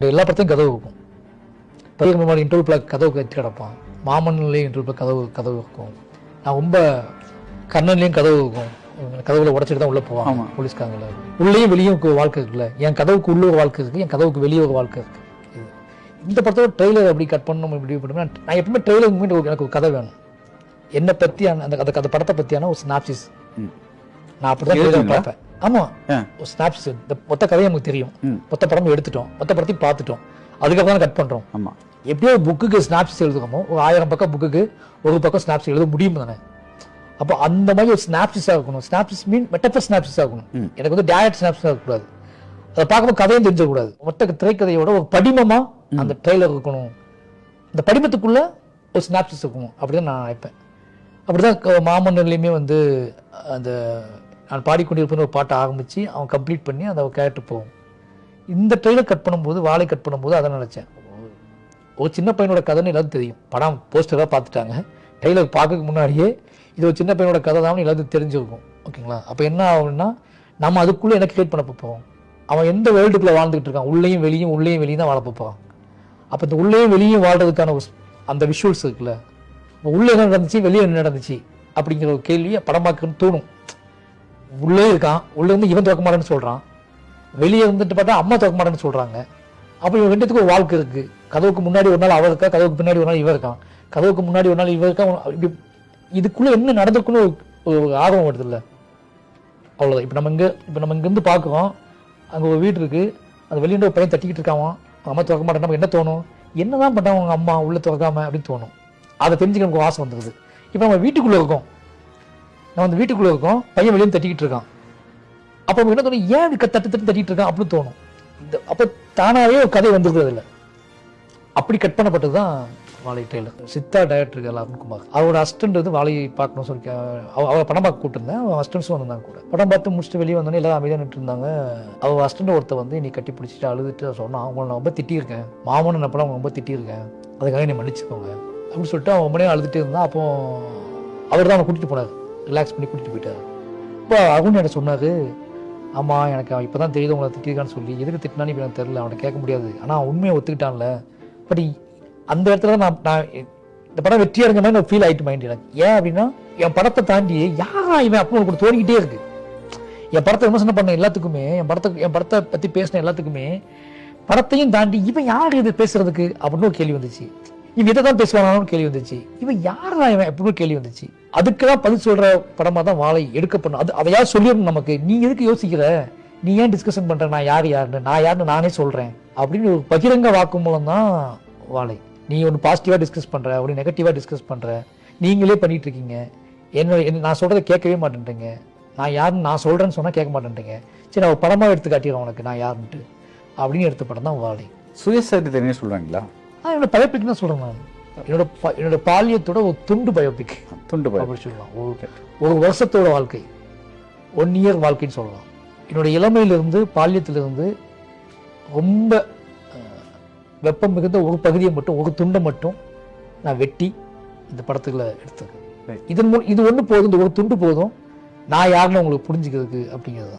எல்லா படத்தையும் கதவு இருக்கும் பையன் மாதிரி இன்டர்வியூல கதவு கட்டி கிடப்பான். மாமன்லேயும் இன்டர்வியூல கதவு கதவு இருக்கும் நான் ரொம்ப கண்ணன்லேயும் கதவு இருக்கும் கதவுல உடைச்சிட்டு தான் உள்ள ஆமா. போலீஸ்காரங்கள. உள்ளேயும் வெளியும் வாழ்க்கை இருக்குல்ல. என் கதவுக்கு உள்ள ஒரு வாழ்க்கை இருக்கு என் கதவுக்கு வெளியே ஒரு வாழ்க்கை இருக்கு. இது. இந்த படத்தோட ட்ரெய்லர் அப்படி கட் பண்ணணும் இப்படி பண்ணணும் நான் எப்பவுமே ட்ரெய்லர் மூமெண்ட் எனக்கு ஒரு கதை வேணும். என்னை பற்றியான அந்த அந்த படத்தை பற்றியான ஒரு ஸ்னாப்சிஸ். நான் எழுதுங்களா? பார்ப்பேன். ஆமா. இந்த மொத்த கதையை நமக்கு தெரியும். மொத்த படமும் எடுத்துட்டோம். மொத்த படத்தையும் பார்த்துட்டோம். அதுக்கப்புறம் தான் கட் பண்றோம். ஆமா. எப்படியோ புக்குக்கு ஸ்னாப்ஸ் எழுதுகிறோமோ ஒரு ஆயிரம் பக்கம் புக்குக்கு ஒரு பக்கம் ஸ்னாப்ஸ் எழுத முடியும் தானே. அப்போ அந்த மாதிரி ஒரு ஸ்னாப்சிஸாக இருக்கணும் ஸ்னாப்சிஸ் மீன் மெட்டப்பர் ஸ்னாப்சிஸாக இருக்கணும் ம். எனக்கு வந்து டேரக்ட் ஸ்னாப்ஸாக இருக்கக்கூடாது அதை பார்க்கும்போது கதையும் தெரிஞ்சிடக்கூடாது. மொத்த திரைக்கதையோட ஒரு படிமமா அந்த ட்ரெய்லர் இருக்கணும். அந்த படிமத்துக்குள்ள ஒரு ஸ்னாப்சிஸ் இருக்கணும். அப்படிதான் நான் நினைப்பேன். அப்படிதான் மாமன்னர்லையுமே வந்து அந்த நான் பாடிக்கொண்டிருப்பது ஒரு பாட்டை ஆரம்பித்து அவன் கம்ப்ளீட் பண்ணி அந்த கேரக்டர் போகும். இந்த ட்ரெயிலர் கட் பண்ணும்போது வாழை கட் பண்ணும்போது அதை நினச்சேன். ஒரு சின்ன பையனோட கதைன்னு எல்லாரும் தெரியும். படம் போஸ்டராக பார்த்துட்டாங்க. ட்ரெய்லர் பார்க்கறதுக்கு முன்னாடியே இது ஒரு சின்ன பையனோட கதை தான் எல்லாத்துக்கும் தெரிஞ்சிருக்கும். ஓகேங்களா? அப்போ என்ன ஆகும்னா நம்ம அதுக்குள்ளே என்ன கிரியேட் பண்ண போகிறோம் அவன் எந்த வேர்ல்டுக்குள்ளே வாழ்ந்துகிட்டு இருக்கான்? உள்ளேயும் வெளியும் உள்ளேயும் வெளியும் தான் வாழ அப்போ இந்த உள்ளேயும் வெளியும் வாழ்றதுக்கான ஒரு அந்த விஷுவல்ஸ் இருக்குல்ல. உள்ளே என்ன நடந்துச்சு வெளியே என்ன நடந்துச்சு அப்படிங்கிற ஒரு கேள்வியை படம் பார்க்கணும்னு தோணும். உள்ளே இருக்கான். உள்ளே இருந்து இவன் துவக்க மாட்டேன்னு சொல்கிறான் வெளியே வந்துட்டு பார்த்தா அம்மா திறக்க மாட்டேன்னு சொல்கிறாங்க அப்போ இவன் ரெண்டுத்துக்கும் ஒரு வாழ்க்கை இருக்கு. கதவுக்கு முன்னாடி ஒரு நாள் அவள் இருக்கா கதவுக்கு பின்னாடி ஒரு நாள் இவன் இருக்கான். கதவுக்கு முன்னாடி ஒரு நாள் இவன் இருக்கா இப்படி இதுக்குள்ள என்ன நடந்திருக்குன்னு ஒரு- ஆர்வம் வருது இல்லை? அவ்வளோதான் இப்போ நம்ம இங்கே இப்போ நம்ம இங்கேருந்து பார்க்குறோம். அங்கே ஒரு வீடு இருக்கு. அது வெளியே ஒரு பையன் தட்டிக்கிட்டு இருக்கான். அம்மா திறக்க மாட்டேன் நமக்கு என்ன தோணும்? என்னதான் பண்ணுறாங்க அவங்க அம்மா உள்ள துறக்காம அப்படின்னு தோணும். அதை தெரிஞ்சுக்க நமக்கு ஆசை வந்துடுது இப்போ நம்ம வீட்டுக்குள்ளே இருக்கோம். நான் வந்து வீட்டுக்குள்ளே இருக்கோம் பையன் வெளியே தட்டிக்கிட்டு இருக்கான். அப்போ நமக்கு என்ன தோணும்? ஏன் இப்படி க- தட்டு தட்டு தட்டிட்டு இருக்கான் அப்படின்னு தோணும். இந்த அப்போ தானாவே ஒரு கதை வந்துருக்கிறது அதில் அப்படி கட் பண்ணப்பட்டது தான் வாழை டெய்லர். சித்தா டைரக்டர் அருண்குமார். அவரோட அஸ்டன்ட் வந்து வாழையை பார்க்கணும்னு சொல்லி கே- அவ- படம் பார்க்க கூட்டிருந்தேன் அவன் அஸ்டன்ஸும் வந்திருந்தாங்க கூட. படம் பார்த்து முடிச்சுட்டு வெளியே வந்தோன்னே எல்லாம் அமைதியாக நின்று இருந்தாங்க. அவள் அசிஸ்டன்ட் ஒருத்த வந்து நீ கட்டி பிடிச்சிட்டு அழுதுட்டு சொன்னான் அவங்கள நான் ரொம்ப திட்டியிருக்கேன். மாமன் என்ன அவங்க ரொம்ப திட்டியிருக்கேன். அதுக்காக நீ மன்னிச்சுக்கோங்க. அப்படின்னு சொல்லிட்டு அவன் உடனே அழுதுட்டு இருந்தான். அப்போ அவர் தான் அவனை கூட்டிகிட்டு போனார். ரிலாக்ஸ் பண்ணி கூட்டிகிட்டு போயிட்டார். இப்போ அவனு என்ன சொன்னார்? ஆமாம் எனக்கு அவன் இப்போ தான் தெரியுது உங்களை திட்டிருக்கான்னு சொல்லி. எதுக்கு திட்டினான்னு இப்போ எனக்கு தெரில அவனை கேட்க முடியாது. ஆனால் அவன் உண்மையை ஒத்துக்கிட்டான்ல. பட் அந்த இடத்துல தான் நான் நான் இந்த படம் வெற்றியாக அடைஞ்ச மாதிரி ஒரு ஃபீல் ஆகிட்டு மைண்ட் எனக்கு. ஏன் அப்படின்னா என் படத்தை தாண்டி யாரா இவன் அப்போ எனக்கு தோணிக்கிட்டே இருக்கு. என் படத்தை விமர்சனம் பண்ண எல்லாத்துக்குமே என் படத்தை என் படத்தை பற்றி பேசின எல்லாத்துக்குமே படத்தையும் தாண்டி இவன் யார் இது பேசுறதுக்கு? அப்படின்னு ஒரு கேள்வி வந்துச்சு. இவன் இதை தான் பேசுவானான்னு கேள்வி வந்துச்சு. இவன் யாரா இவன்? அப்படின்னு கேள்வி வந்துச்சு. அதுக்கெல்லாம் பதில் சொல்ற படமா தான் வாழை எடுக்கப்படணும். அது அதையா சொல்லிடணும் நமக்கு? நீ எதுக்கு யோசிக்கிற? நீ ஏன் டிஸ்கஷன் பண்ற? நான் யார் யாருன்னு? நான் யாருன்னு நானே சொல்றேன். அப்படின்னு ஒரு பகிரங்க வாக்கு மூலம் தான் வாழை. நீ ஒன்று பாசிட்டிவாக டிஸ்கஸ் பண்ற ஒன்று நெகட்டிவாக டிஸ்கஸ் பண்ற. நீங்களே பண்ணிட்டு இருக்கீங்க என்ன நான் சொல்றதை கேட்கவே மாட்டேன்றீங்க. நான் யாருன்னு நான் சொல்றேன்னு சொன்னா கேட்க மாட்டேன்றீங்க. சரி நான் ஒரு படமா எடுத்து காட்டிடுறேன் உனக்கு நான் யாருன்ட்டு அப்படின்னு எடுத்த படம் தான் வாழை. சுயசரிதை சொல்றாங்களா? என்னோட பயோபிக் தான் சொல்றேன் நான். என்னோட என்னோட பாலியத்தோட ஒரு துண்டு பயோபிக் துண்டு அப்படி சொல்லலாம். ஒரு ஒரு வருஷத்தோட வாழ்க்கை. ஒன் இயர் வாழ்க்கைன்னு சொல்லலாம். என்னோட இளமையிலிருந்து பாலியத்திலிருந்து ரொம்ப வெப்பம் மிகுந்த ஒரு பகுதியை மட்டும் ஒரு துண்டை மட்டும் நான் வெட்டி இந்த படத்துக்குள்ள எடுத்துருக்கேன். இதன் மூ இது ஒன்று போதும் இந்த ஒரு துண்டு போதும். நான் யாருன்னு உங்களுக்கு புரிஞ்சுக்கிறதுக்கு அப்படிங்கிறது தான்.